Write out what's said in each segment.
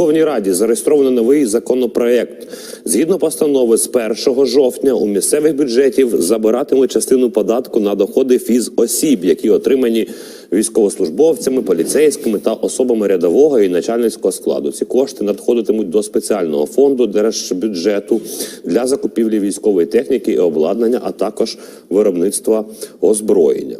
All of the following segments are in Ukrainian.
Верховній Раді зареєстровано новий законопроект. Згідно постанови, з 1 жовтня у місцевих бюджетів забиратимуть частину податку на доходи фізосіб, які отримані військовослужбовцями, поліцейськими та особами рядового і начальницького складу. Ці кошти надходитимуть до спеціального фонду держбюджету для закупівлі військової техніки і обладнання, а також виробництва озброєння.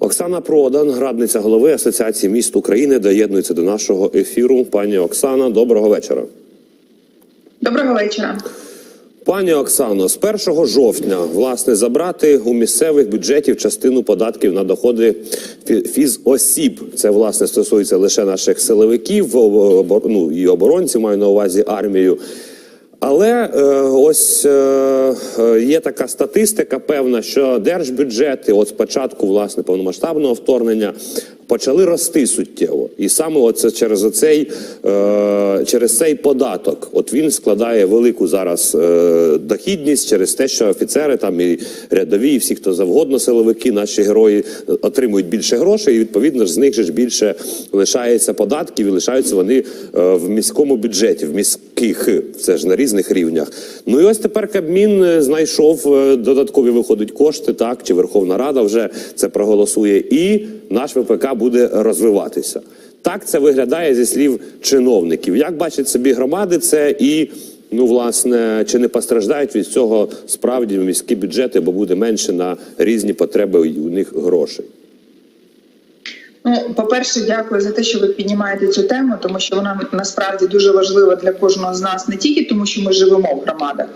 Оксана Продан, радниця голови Асоціації міст України, доєднується до нашого ефіру. Пані Оксана, доброго вечора. Доброго вечора. Пані Оксано, з 1 жовтня власне забрати у місцевих бюджетів частину податків на доходи фі- фізосіб. Це власне стосується лише наших силовиків, ну, і оборонців, маю на увазі армію. Але е, ось е, е, є така статистика певна, що держбюджети, от спочатку власне повномасштабного вторгнення, почали рости суттєво, і саме оце через оцей е, через цей податок. От він складає велику зараз е, дохідність через те, що офіцери там і рядові, і всі, хто завгодно, силовики, наші герої е, отримують більше грошей, і відповідно ж з них же ж більше лишається податків, і лишаються вони е, в міському бюджеті, в міських це ж на різних рівнях. Ну і ось тепер Кабмін е, знайшов е, додаткові виходить кошти, так чи Верховна Рада вже це проголосує, і наш ВПК буде розвиватися. Так це виглядає зі слів чиновників. Як бачать собі громади, це і ну власне чи не постраждають від цього справді міські бюджети, бо буде менше на різні потреби у них грошей. Ну, по-перше, дякую за те, що ви піднімаєте цю тему, тому що вона насправді дуже важлива для кожного з нас не тільки тому, що ми живемо в громадах,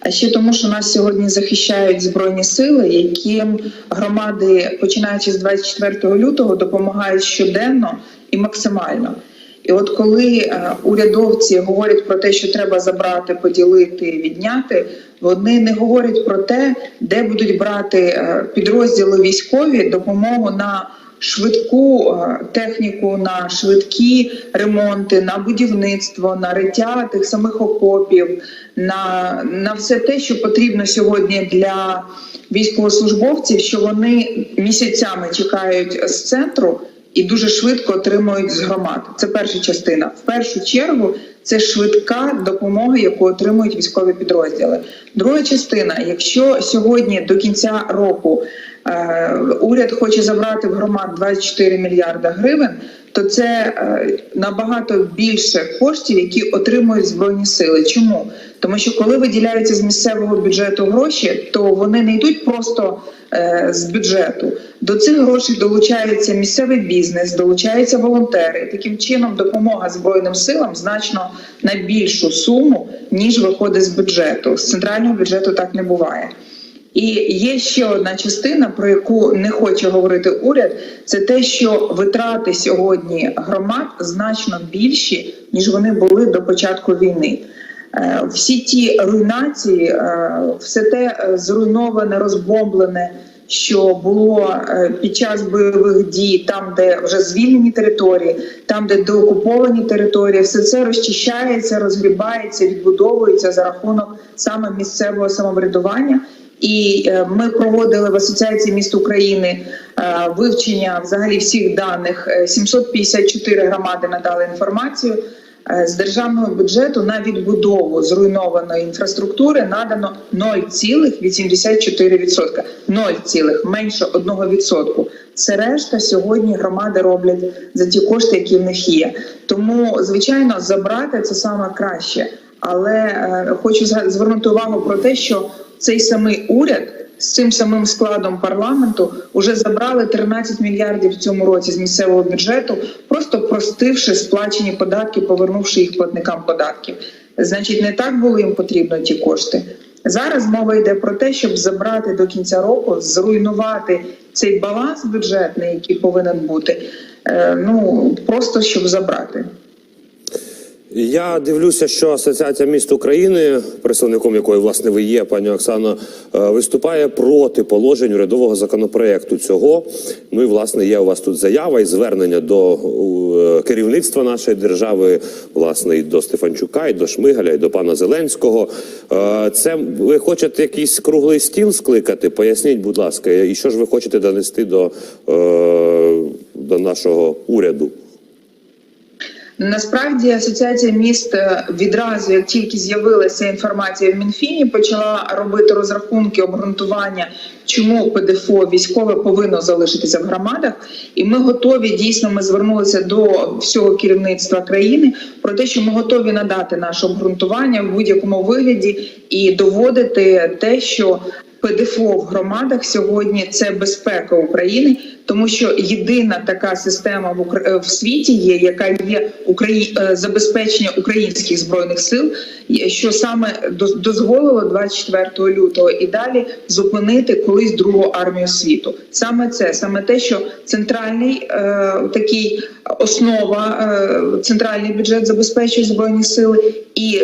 а ще тому, що нас сьогодні захищають збройні сили, яким громади, починаючи з 24 лютого, допомагають щоденно і максимально. І от коли е, урядовці говорять про те, що треба забрати, поділити, відняти, вони не говорять про те, де будуть брати е, підрозділи військові допомогу на швидку е, техніку, на швидкі ремонти, на будівництво, на риття тих самих окопів, на, на все те, що потрібно сьогодні для військовослужбовців, що вони місяцями чекають з центру і дуже швидко отримують з громад. Це перша частина. В першу чергу це швидка допомога, яку отримують військові підрозділи. Друга частина, якщо сьогодні до кінця року уряд хоче забрати в громад 24 мільярда гривень, то це е, набагато більше коштів, які отримують збройні сили. Чому? Тому що коли виділяються з місцевого бюджету гроші, то вони не йдуть просто е, з бюджету. До цих грошей долучається місцевий бізнес, долучаються волонтери. Таким чином, допомога збройним силам значно на більшу суму ніж виходить з бюджету. З центрального бюджету так не буває. І є ще одна частина, про яку не хоче говорити уряд, це те, що витрати сьогодні громад значно більші ніж вони були до початку війни. Е, Всі ті руйнації, е, все те е, зруйноване, розбомблене, що було під час бойових дій, там, де вже звільнені території, там, де деокуповані території, все це розчищається, розгрібається, відбудовується за рахунок саме місцевого самоврядування. І е, ми проводили в асоціації міст України е, вивчення взагалі всіх даних. Е, 754 громади надали інформацію. Е, З державного бюджету на відбудову зруйнованої інфраструктури надано 0,84%. 0, менше 1%. Все решта сьогодні громади роблять за ті кошти, які в них є. Тому, звичайно, забрати це саме краще. Але е, хочу звернути увагу про те, що цей самий уряд з цим самим складом парламенту вже забрали 13 мільярдів в цьому році з місцевого бюджету, просто простивши сплачені податки, повернувши їх платникам податків. Значить, не так було їм потрібно ті кошти. Зараз мова йде про те, щоб забрати до кінця року, зруйнувати цей баланс бюджетний, який повинен бути. е, Ну просто щоб забрати. Я дивлюся, що Асоціація міст України, представником якої власне ви є, пані Оксано, е, виступає проти положень урядового законопроекту цього. Ну і власне є у вас тут заява і звернення до е, керівництва нашої держави, власне, і до Стефанчука, і до Шмигаля, і до пана Зеленського. Е, Це ви хочете якийсь круглий стіл скликати? Поясніть, будь ласка, і що ж ви хочете донести до, до нашого уряду? Насправді асоціація міст е, відразу, як тільки з'явилася інформація в Мінфіні, почала робити розрахунки обґрунтування, чому ПДФО військове повинно залишитися в громадах. І ми готові дійсно. Ми звернулися до всього керівництва країни про те, що ми готові надати наше обґрунтування в будь-якому вигляді і доводити те, що ПДФО в громадах сьогодні це безпека України, тому що єдина така система в Укра- е, в світі є, яка є Украї... е, забезпечення українських збройних сил, що саме доз- дозволило 24 лютого і далі зупинити колись другу армію світу. Саме це, саме те, що центральний е, такий основа, е, центральний бюджет забезпечує збройні сили, і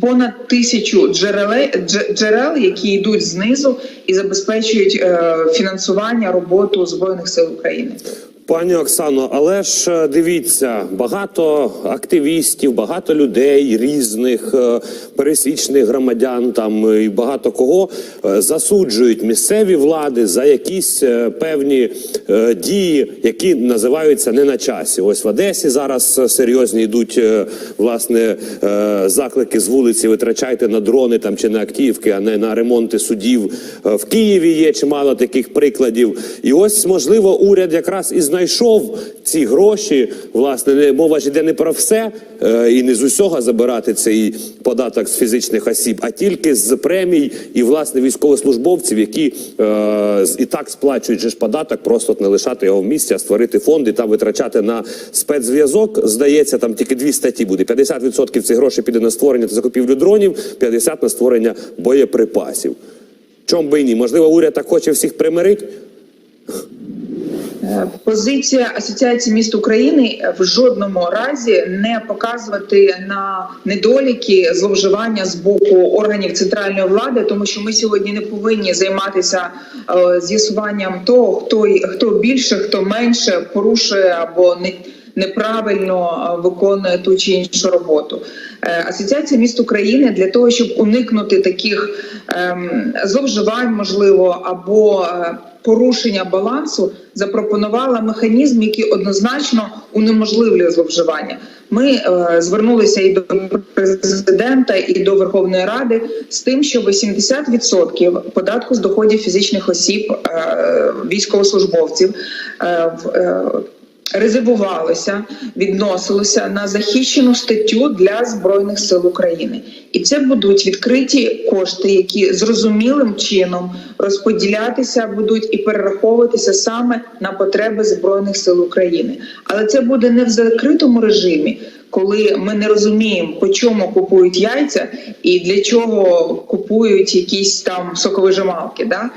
понад тисячу джереле, дж- джерел, які йдуть знизу і забезпечують е, фінансування роботу збройних сил України. Пані Оксано, але ж е, дивіться, багато активістів, багато людей різних е, пересічних громадян, там е, і багато кого засуджують місцеві влади за якісь певні дії, які називаються не на часі. Ось в Одесі зараз серйозні йдуть власне заклики з вулиці. Витрачайте на дрони там чи на актівки, а не на ремонти судів. В Києві є чимало таких прикладів. І ось можливо уряд якраз і знайшов ці гроші. Власне, не мова ж йде не про все е, і не з усього забирати цей податок з фізичних осіб, а тільки з премій і власне військовослужбовців, які е, і так сплачують ж податок, просто не лишати його в місці, а створити фонд і там витрачати на спецзв'язок. Здається, там тільки дві статті буде. 50% цих грошей піде на створення та закупівлю дронів, 50% на створення боєприпасів. Чом би і ні? Можливо, уряд так хоче всіх примирити? Е, Позиція Асоціації міст України в жодному разі не показувати на недоліки зловживання з боку органів центральної влади, тому що ми сьогодні не повинні займатися е, з'ясуванням того, хто хто більше, хто менше порушує або не. Неправильно е, виконує ту чи іншу роботу. Е, Асоціація міст України для того, щоб уникнути таких ем, зловживань, можливо, або е, порушення балансу, запропонувала механізм, який однозначно унеможливлює зловживання. Ми звернулися і до президента, і до Верховної Ради з тим, щоб 70% податку з доходів фізичних осіб військовослужбовців в резервувалося, відносилося на захищену статтю для збройних сил України, і це будуть відкриті кошти, які зрозумілим чином розподілятися будуть і перераховуватися саме на потреби збройних сил України. Але це буде не в закритому режимі. Коли ми не розуміємо, по чому купують яйця і для чого купують якісь там соковижималки, да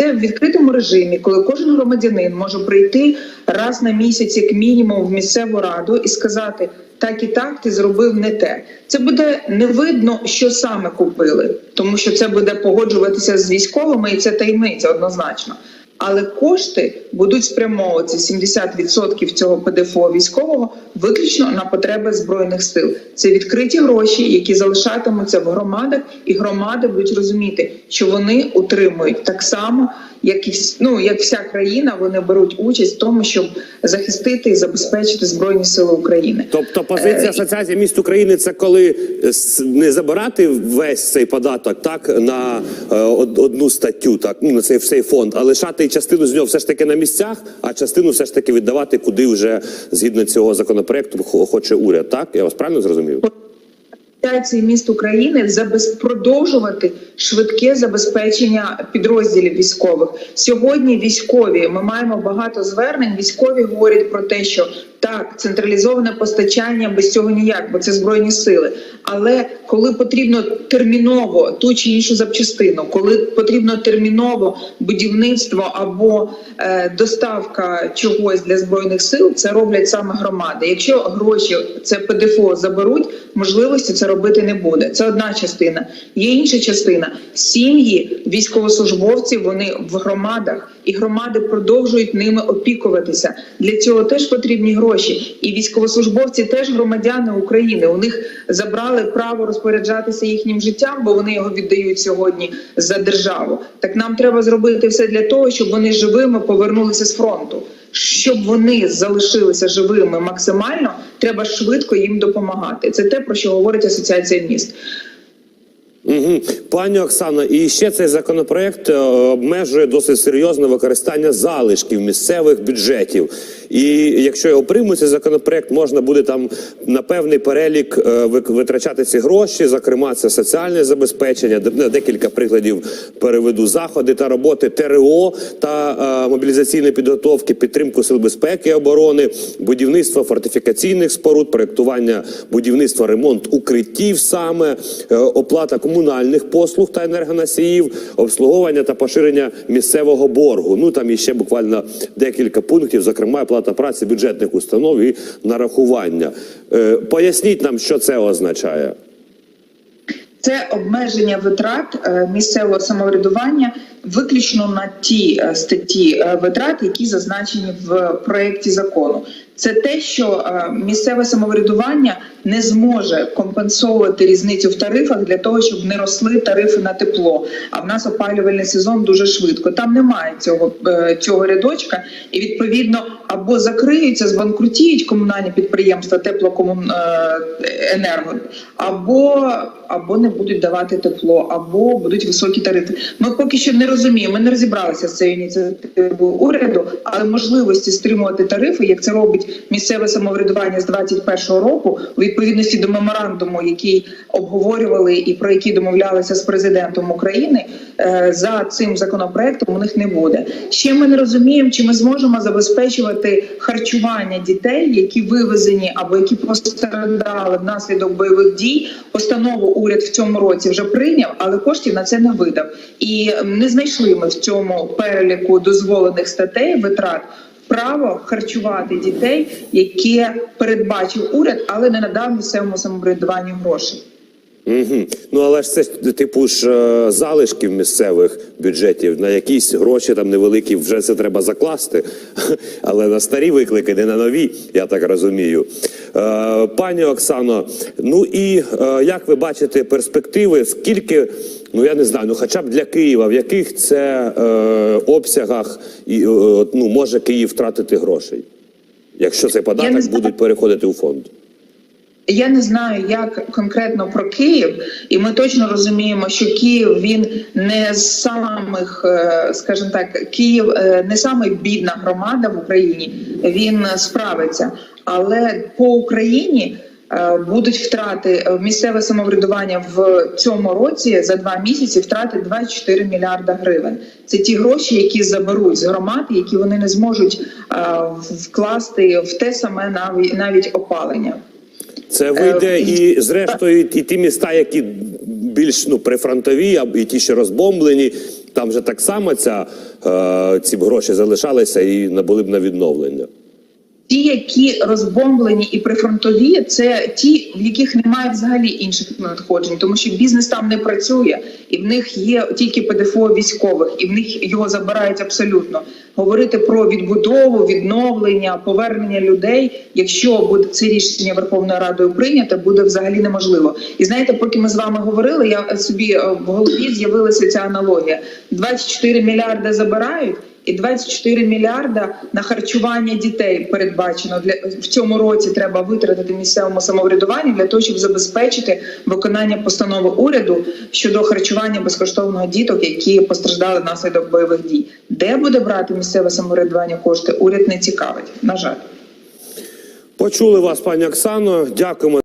це в відкритому режимі, коли кожен громадянин може прийти раз на місяць, як мінімум, в місцеву раду і сказати: так і так, ти зробив не те. Це буде не видно, що саме купили, тому що це буде погоджуватися з військовими, і це таємниця однозначно. Але кошти будуть спрямовуватися 70% цього ПДФО військового виключно на потреби збройних сил. Це відкриті гроші, які залишатимуться в громадах, і громади будуть розуміти, що вони утримують так само, як і ну, як вся країна. Вони беруть участь в тому, щоб захистити і забезпечити збройні сили України. Тобто позиція Е, Асоціації міст України це коли не забирати весь цей податок так на е, одну статтю, так ну на цей цей фонд, а лишати частину з нього все ж таки на місцях, а частину все ж таки віддавати, куди вже згідно цього законопроекту хоче уряд. Так я вас правильно зрозумів? Асоціації міст України продовжувати швидке забезпечення підрозділів військових. Сьогодні військові ми маємо багато звернень. Військові говорять про те, що так, централізоване постачання без цього ніяк, бо це збройні сили. Але коли потрібно терміново ту чи іншу запчастину, коли потрібно терміново будівництво або е, доставка чогось для збройних сил, це роблять саме громади. Якщо гроші це ПДФО заберуть, можливості це робити не буде. Це одна частина. Є інша частина сім'ї військовослужбовців. Вони в громадах, і громади продовжують ними опікуватися. Для цього теж потрібні гроші. І військовослужбовці теж громадяни України. У них забрали право розпоряджатися їхнім життям, бо вони його віддають сьогодні за державу. Так нам треба зробити все для того, щоб вони живими повернулися з фронту. Щоб вони залишилися живими максимально, треба швидко їм допомагати. Це те, про що говорить асоціація міст. Угу. Пані Оксано, і ще цей законопроект е, обмежує досить серйозне використання залишків місцевих бюджетів. І якщо його приймуть, цей законопроект можна буде там на певний перелік е, витрачати ці гроші. Зокрема, це соціальне забезпечення. Де- Декілька прикладів переведу заходи та роботи ТРО та е, мобілізаційної підготовки, підтримку сил безпеки і оборони, будівництво фортифікаційних споруд, проектування будівництва, ремонт укриттів, саме оплата комунальних послуг та енергоносіїв, обслуговування та поширення місцевого боргу. Ну там іще буквально декілька пунктів, зокрема оплата праці бюджетних установ і нарахування. Е, Поясніть нам, що це означає. Це обмеження витрат е, місцевого самоврядування виключно на ті е, статті е, витрат, які зазначені в проєкті закону. Це те, що е, місцеве самоврядування не зможе компенсовувати різницю в тарифах для того, щоб не росли тарифи на тепло. А в нас опалювальний сезон дуже швидко. Там немає цього, цього рядочка, і відповідно або закриються, збанкрутіють комунальні підприємства теплокомуненерго, або або не будуть давати тепло, або будуть високі тарифи. Ми поки що не розуміємо. Ми не розібралися з цією ініціативою уряду, але можливості стримувати тарифи, як це робить місцеве самоврядування з 2021 року, у відповідності до меморандуму, який обговорювали і про який домовлялися з президентом України, е, за цим законопроектом у них не буде. Ще ми не розуміємо, чи ми зможемо забезпечувати харчування дітей, які вивезені або які постраждали внаслідок бойових дій. Постанову уряд в цьому році вже прийняв, але коштів на це не видав. І не знайшли ми в цьому переліку дозволених статей витрат. Право харчувати дітей, яке передбачив уряд, але не надав місцевому самоврядуванню грошей. Угу. Ну але ж це типу ж е, залишків місцевих бюджетів на якісь гроші там невеликі вже це треба закласти. Але на старі виклики, не на нові, я так розумію. Е, пані Оксано, ну і е, як ви бачите перспективи, скільки, ну я не знаю, ну хоча б для Києва, в яких це е, обсягах і, е, ну, може Київ втратити грошей, якщо цей податок буде переходити у фонд? Я не знаю, як конкретно про Київ, і ми точно розуміємо, що Київ він не з самих, е, скажімо так, Київ е, не саме бідна громада в Україні. Він справиться, але по Україні. е, Будуть втрати місцеве самоврядування в цьому році за два місяці втратить 24 мільярда гривень. Це ті гроші, які заберуть з громад, які вони не зможуть вкласти в те саме навіть опалення. Це вийде Е, і зрештою і ті міста, які більш ну прифронтові, і ті, що розбомблені, там вже так само ця е, ці гроші залишалися і набули б на відновлення. Ті, які розбомблені і прифронтові, це ті, в яких немає взагалі інших надходжень, тому що бізнес там не працює, і в них є тільки ПДФО військових, і в них його забирають абсолютно. Говорити про відбудову, відновлення, повернення людей, якщо буде це рішення Верховною Радою прийняте, буде взагалі неможливо. І знаєте, поки ми з вами говорили, я собі е, в голові з'явилася ця аналогія: 24 мільярди забирають. І 24 мільярда на харчування дітей передбачено для в цьому році. Треба витратити місцевому самоврядуванню для того, щоб забезпечити виконання постанови уряду щодо харчування безкоштовного діток, які постраждали внаслідок бойових дій. Де буде брати місцеве самоврядування кошти? Уряд не цікавить. На жаль. Почули вас, пані Оксано. Дякуємо.